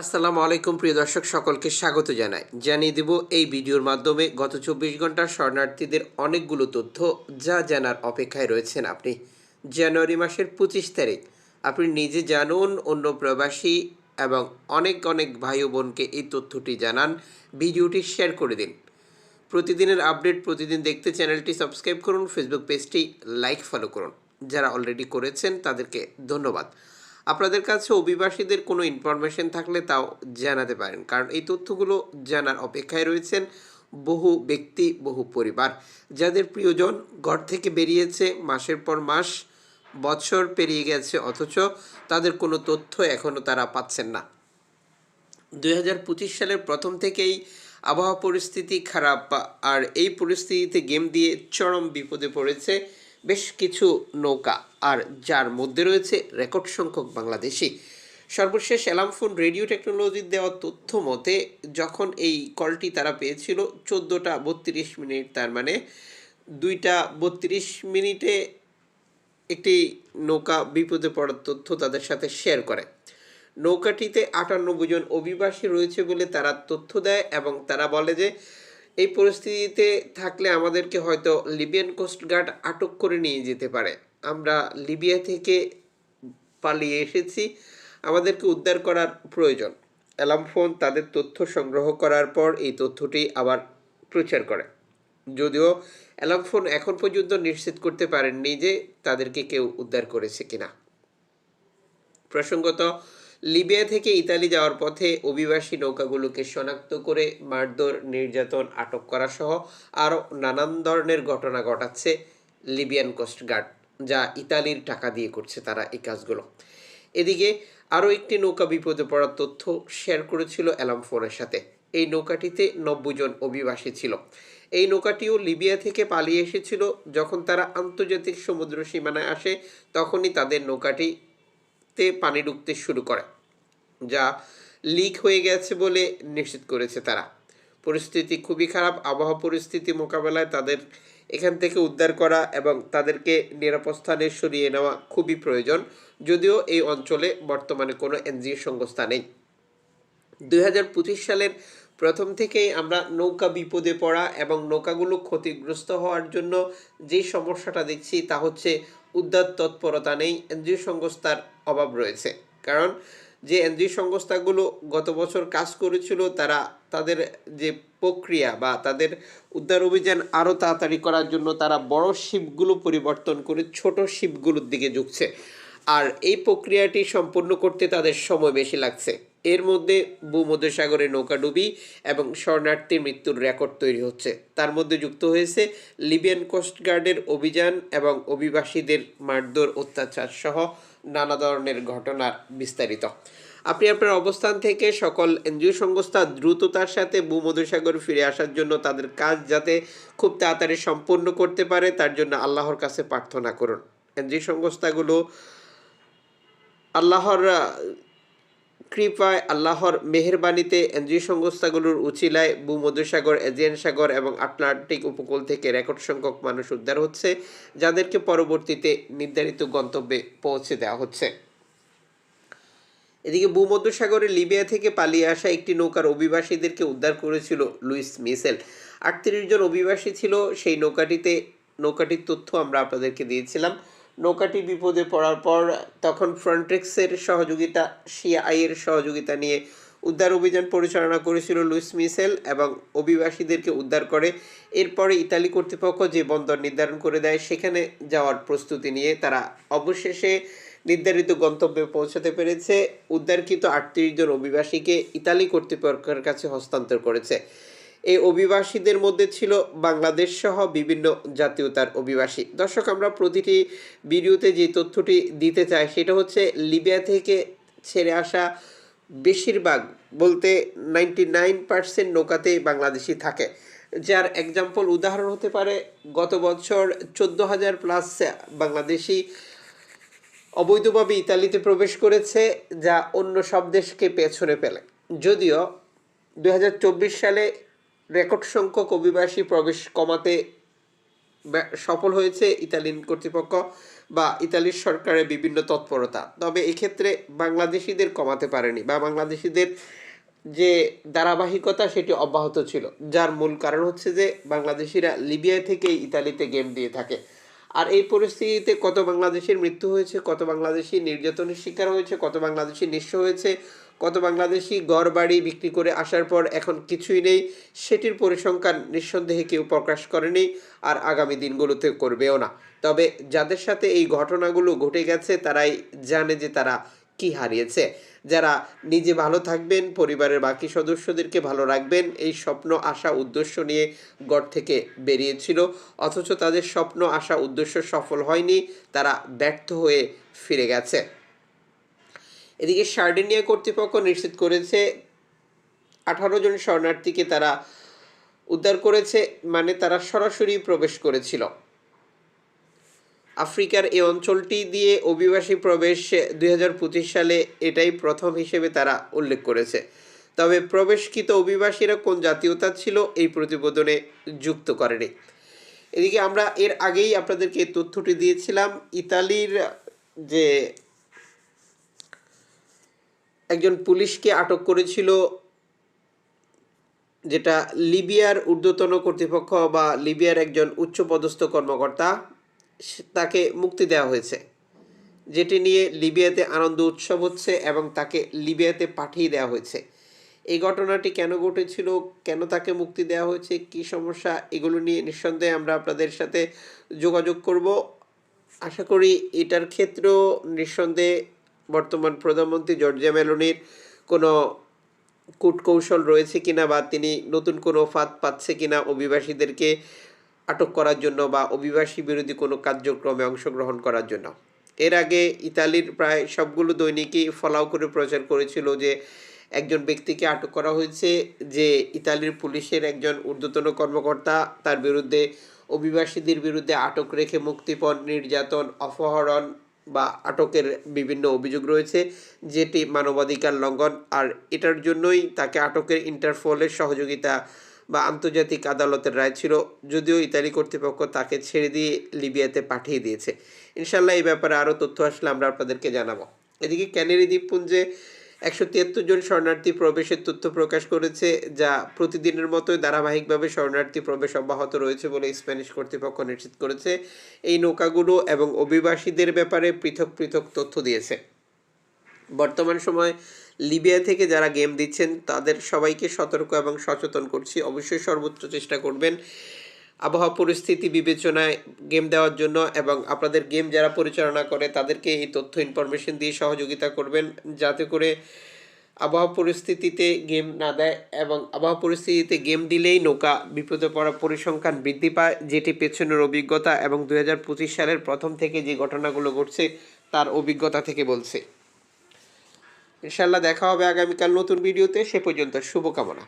আসসালামু আলাইকুম, প্রিয় দর্শক, সকলকে স্বাগত জানাই। জানিয়ে দেব এই ভিডিওর মাধ্যমে গত চব্বিশ ঘণ্টার শরণার্থীদের অনেকগুলো তথ্য যা জানার অপেক্ষায় রয়েছেন আপনি। জানুয়ারি মাসের পঁচিশ তারিখ, আপনি নিজে জানুন অন্য প্রবাসী এবং অনেক অনেক ভাই বোনকে এই তথ্যটি জানান, ভিডিওটি শেয়ার করে দিন। প্রতিদিনের আপডেট প্রতিদিন দেখতে চ্যানেলটি সাবস্ক্রাইব করুন, ফেসবুক পেজটি লাইক ফলো করুন। যারা অলরেডি করেছেন, তাদেরকে ধন্যবাদ। আপনাদের কাছে অভিবাসীদের কোনো ইনফরমেশন থাকলে তাও জানাতে পারেন। কারণ এই তথ্যগুলো জানার অপেক্ষায় রয়েছেন বহু ব্যক্তি, বহু পরিবার। যাদের প্রিয়জন ঘর থেকে বেরিয়েছে, মাসের পর মাস, বছর পেরিয়ে গেছে, অথচ তাদের কোনো তথ্য এখনও তারা পাচ্ছেন না। দুই হাজার পঁচিশ সালের প্রথম থেকেই আবহাওয়া পরিস্থিতি খারাপ, আর এই পরিস্থিতিতে গেম দিয়ে চরম বিপদে পড়েছে বেশ কিছু নৌকা আর যার মধ্যে রয়েছে রেকর্ড সংখ্যক বাংলাদেশি। সর্বশেষ অ্যালামফোন রেডিও টেকনোলজির দেওয়া তথ্য মতে, যখন এই কলটি তারা পেয়েছিল চোদ্দোটা বত্রিশ মিনিট, তার মানে দুইটা বত্রিশ মিনিটে একটি নৌকা বিপদে পড়ার তথ্য তাদের সাথে শেয়ার করে। নৌকাটিতে আটানব্বই জন অভিবাসী রয়েছে বলে তারা তথ্য দেয় এবং তারা বলে যে এই পরিস্থিতিতে থাকলে আমাদেরকে হয়তো লিবিয়ান কোস্টগার্ড আটক করে নিয়ে যেতে পারে। আমরা লিবিয়া থেকে পালিয়ে এসেছি। আমাদেরকে উদ্ধার করার প্রয়োজন। অ্যালাম ফোন, তাদের তথ্য সংগ্রহ করার পর এই তথ্যটি আবার প্রচার করে। যদিও অ্যালাম ফোন এখন পর্যন্ত নিশ্চিত করতে পারেননি যে তাদেরকে কেউ উদ্ধার করেছে কিনা। প্রসঙ্গত লিবিয়া থেকে ইতালি যাওয়ার পথে অভিবাসী নৌকাগুলোকে শনাক্ত করে মারধর, নির্যাতন, আটক করা সহ আরও নানান ধরনের ঘটনা ঘটাচ্ছে লিবিয়ান কোস্টগার্ড যা ইতালির টাকা দিয়ে করছে তারা এই কাজগুলো। এদিকে আরও একটি নৌকা বিপদে পড়ার তথ্য শেয়ার করেছিল অ্যালাম ফোনের সাথে। এই নৌকাটিতে নব্বই জন অভিবাসী ছিল। এই নৌকাটিও লিবিয়া থেকে পালিয়ে এসেছিল। যখন তারা আন্তর্জাতিক সমুদ্র সীমানায় আসে, তখনই তাদের নৌকাটি তে পানি ঢুকতে শুরু করে, যা লিক হয়ে গেছে বলে নিশ্চিত করেছে তারা। পরিস্থিতি খুবই খারাপ। আবহাওয়া পরিস্থিতি মোকাবেলায় তাদের এখান থেকে উদ্ধার করা এবং তাদেরকে নিরাপদ স্থানে সরিয়ে নেওয়া খুবই প্রয়োজন, যদিও এই অঞ্চলে বর্তমানে কোনো এনজিও সংস্থা নেই। দুই হাজার পঁচিশ সালের প্রথম থেকেই আমরা নৌকা বিপদে পড়া এবং নৌকাগুলো ক্ষতিগ্রস্ত হওয়ার জন্য যে সমস্যাটা দেখছি তা হচ্ছে উদ্ধার তৎপরতা নেই, এনজিও সংস্থার অভাব রয়েছে। কারণ যে এনজিও সংস্থাগুলো গত বছর কাজ করেছিল, তারা তাদের যে প্রক্রিয়া বা তাদের উদ্ধার অভিযান আরও তাড়াতাড়ি করার জন্য তারা বড় শিপগুলো পরিবর্তন করে ছোট শিপগুলোর দিকে ঝুঁকছে। আর এই প্রক্রিয়াটি সম্পূর্ণ করতে তাদের সময় বেশি লাগছে। এর মধ্যে ভূমধ্যসাগরে নৌকাডুবি এবং শরণার্থীর মৃত্যুর রেকর্ড তৈরি হচ্ছে। তার মধ্যে যুক্ত হয়েছে লিবিয়ান কোস্টগার্ডের অভিযান এবং অভিবাসীদের মারধর, অত্যাচার সহ নানা ধরনের ঘটনার বিস্তারিত। আপনি আপনার অবস্থান থেকে সকল এনজিও সংস্থা দ্রুততার সাথে ভূমধ্যসাগর ফিরে আসার জন্য তাদের কাজ যাতে খুব তাড়াতাড়ি সম্পূর্ণ করতে পারে, তার জন্য আল্লাহর কাছে প্রার্থনা করুন। এনজিও সংস্থাগুলো আল্লাহর কৃপায় আল্লাহর মেহেরবানিতে এনজিও সংস্থাগুলোর উচিলায় ভূমধ্যসাগর, এজিয়ান সাগর এবং আটলান্টিক উপকূল থেকে রেকর্ড সংখ্যক মানুষ উদ্ধার হচ্ছে, যাদেরকে পরবর্তীতে নির্ধারিত গন্তব্যে পৌঁছে দেওয়া হচ্ছে। এদিকে ভূমধ্যসাগরে লিবিয়া থেকে পালিয়ে আসা একটি নৌকার অভিবাসীদেরকে উদ্ধার করেছিল লুইস মিসেল। আটত্রিশ জন অভিবাসী ছিল, সেই নৌকাটিতে, নৌকাটির তথ্য আমরা আপনাদেরকে দিয়েছিলাম। নৌকাটি বিপদে পড়ার পর তখন ফ্রন্টেক্সের সহযোগিতা সিআইয়ের সহযোগিতা নিয়ে উদ্ধার অভিযান পরিচালনা করেছিল লুইস মিসেল এবং অভিবাসীদেরকে উদ্ধার করে। এরপরে ইতালি কর্তৃপক্ষ যে বন্দর নির্ধারণ করে দেয়, সেখানে যাওয়ার প্রস্তুতি নিয়ে তারা অবশেষে নির্ধারিত গন্তব্যে পৌঁছাতে পেরেছে। উদ্ধারকৃত আটত্রিশ জন অভিবাসীকে ইতালি কর্তৃপক্ষের কাছে হস্তান্তর করেছে। এই অভিবাসীদের মধ্যে ছিল বাংলাদেশ সহ বিভিন্ন জাতীয়তার অভিবাসী। দর্শক, আমরা প্রতিটি ভিডিওতে যে তথ্যটি দিতে চাই, সেটা হচ্ছে লিবিয়া থেকে ছেড়ে আসা বেশিরভাগ বলতে নাইনটি নাইন পার্সেন্ট নৌকাতে বাংলাদেশি থাকে। যার এক্সাম্পল উদাহরণ হতে পারে, গত বছর চোদ্দ হাজার প্লাস বাংলাদেশি অবৈধভাবে ইতালিতে প্রবেশ করেছে, যা অন্য সব দেশকে পেছনে ফেলে। যদিও দু হাজার চব্বিশ সালে রেকর্ড সংখ্যক অভিবাসী প্রবেশ কমাতে সফল হয়েছে ইতালিয়ান কর্তৃপক্ষ বা ইতালির সরকারের বিভিন্ন তৎপরতা। তবে এক্ষেত্রে বাংলাদেশিদের কমাতে পারেনি বা বাংলাদেশিদের যে ধারাবাহিকতা সেটি অব্যাহত ছিল। যার মূল কারণ হচ্ছে যে বাংলাদেশিরা লিবিয়া থেকেই ইতালিতে গেম দিয়ে থাকে। আর এই পরিস্থিতিতে কত বাংলাদেশের মৃত্যু হয়েছে, কত বাংলাদেশি নির্যাতনের শিকার হয়েছে, কত বাংলাদেশি নিঃস্ব হয়েছে কত বাংলাদেশি ঘর বাড়ি বিক্রি করে আসার পর এখন কিছুই নেই, সেটির পরিসংখ্যান নিঃসন্দেহে কেউ প্রকাশ করেনি আর আগামী দিনগুলোতে করবেও না। তবে যাদের সাথে এই ঘটনাগুলো ঘটে গেছে, তারাই জানে যে তারা কি হারিয়েছে। যারা নিজে ভালো থাকবেন, পরিবারের বাকি সদস্যদেরকে ভালো রাখবেন, এই স্বপ্ন, আশা, উদ্দেশ্য নিয়ে গড় থেকে বেরিয়েছিল। অথচ তাদের স্বপ্ন, আশা, উদ্দেশ্য সফল হয়নি, তারা ব্যর্থ হয়ে ফিরে গেছে। এদিকে সার্ডিনিয়া কর্তৃপক্ষ নিশ্চিত করেছে, আঠারো জন শরণার্থীকে তারা উদ্ধার করেছে মানে তারা সরাসরি প্রবেশ করেছিল। আফ্রিকার এই অঞ্চলটি দিয়ে অভিবাসী প্রবেশ দুই সালে এটাই প্রথম হিসেবে তারা উল্লেখ করেছে। তবে প্রবেশকৃত অভিবাসীরা কোন জাতীয়তা ছিল এই প্রতিবেদনে যুক্ত করেনি। এদিকে আমরা এর আগেই আপনাদেরকে তথ্যটি দিয়েছিলাম, ইতালির যে একজন পুলিশকে আটক করেছিল যেটা লিবিয়ার ঊর্ধ্বতন কর্তৃপক্ষ বা লিবিয়ার একজন উচ্চপদস্থ কর্মকর্তা তাকে মুক্তি দেওয়া হয়েছে। যেটি নিয়ে লিবিয়াতে আনন্দ উৎসব হচ্ছে এবং তাকে লিবিয়াতে পাঠিয়ে দেওয়া হয়েছে। এই ঘটনাটি কেন ঘটেছিল, কেন তাকে মুক্তি দেওয়া হয়েছে, কি সমস্যা, এগুলো নিয়ে নিঃসন্দেহে আমরা আপনাদের সাথে যোগাযোগ করব। আশা করি এটার ক্ষেত্রেও নিঃসন্দেহে বর্তমান প্রধানমন্ত্রী জর্জিয়া মেলোনির কোনো কূটকৌশল রয়েছে কিনা বা তিনি নতুন কোনো ফাঁদ পাচ্ছে কিনা অভিবাসীদেরকে আটক করার জন্য বা অভিবাসী বিরোধী কোনো কার্যক্রমে অংশগ্রহণ করার জন্য। এর আগে ইতালির প্রায় সবগুলো দৈনিকই ফলাও করে প্রচার করেছিল যে একজন ব্যক্তিকে আটক করা হয়েছে, যে ইতালির পুলিশের একজন ঊর্ধ্বতন কর্মকর্তা, তার বিরুদ্ধে অভিবাসীদের বিরুদ্ধে আটক রেখে মুক্তিপণ, নির্যাতন, অপহরণ বা আটকের বিভিন্ন অভিযোগ রয়েছে, যেটি মানবাধিকার লঙ্ঘন। আর এটার জন্যই তাকে আটকের ইন্টারপোলের সহযোগিতা বা আন্তর্জাতিক আদালতের রায় ছিল। যদিও ইতালি কর্তৃপক্ষ তাকে ছেড়ে দিয়ে লিবিয়াতে পাঠিয়ে দিয়েছে। ইনশাল্লাহ এই ব্যাপারে আরও তথ্য আসলে আমরা আপনাদেরকে জানাব। এদিকে ক্যানেরি দ্বীপপুঞ্জে একশো তিয়াত্তর জন শরণার্থী প্রবেশের তথ্য প্রকাশ করেছে, যা প্রতিদিনের মতোই ধারাবাহিকভাবে শরণার্থী প্রবেশ অব্যাহত রয়েছে বলে স্প্যানিশ কর্তৃপক্ষ নিশ্চিত করেছে। এই নৌকাগুলো এবং অভিবাসীদের ব্যাপারে পৃথক পৃথক তথ্য দিয়েছে। বর্তমান সময়ে লিবিয়া থেকে যারা গেম দিচ্ছেন, তাদের সবাইকে সতর্ক এবং সচেতন করছি। অবশ্যই সর্বোচ্চ চেষ্টা করবেন আবহাওয়া পরিস্থিতি বিবেচনায় গেম দেওয়ার জন্য এবং আপনাদের গেম যারা পরিচালনা করে তাদেরকে এই তথ্য ইনফরমেশন দিয়ে সহযোগিতা করবেন যাতে করে আবহাওয়া পরিস্থিতিতে গেম না দেয় এবং আবহাওয়া পরিস্থিতিতে গেম দিলেই নৌকা বিপদে পড়ার পরিসংখ্যান বৃদ্ধি পায়, যেটি পেছনের অভিজ্ঞতা এবং দু হাজার পঁচিশ সালের প্রথম থেকে যে ঘটনাগুলো ঘটছে তার অভিজ্ঞতা থেকে বলছে। ইনশাল্লাহ দেখা হবে আগামীকাল নতুন ভিডিওতে, সে পর্যন্ত শুভকামনা।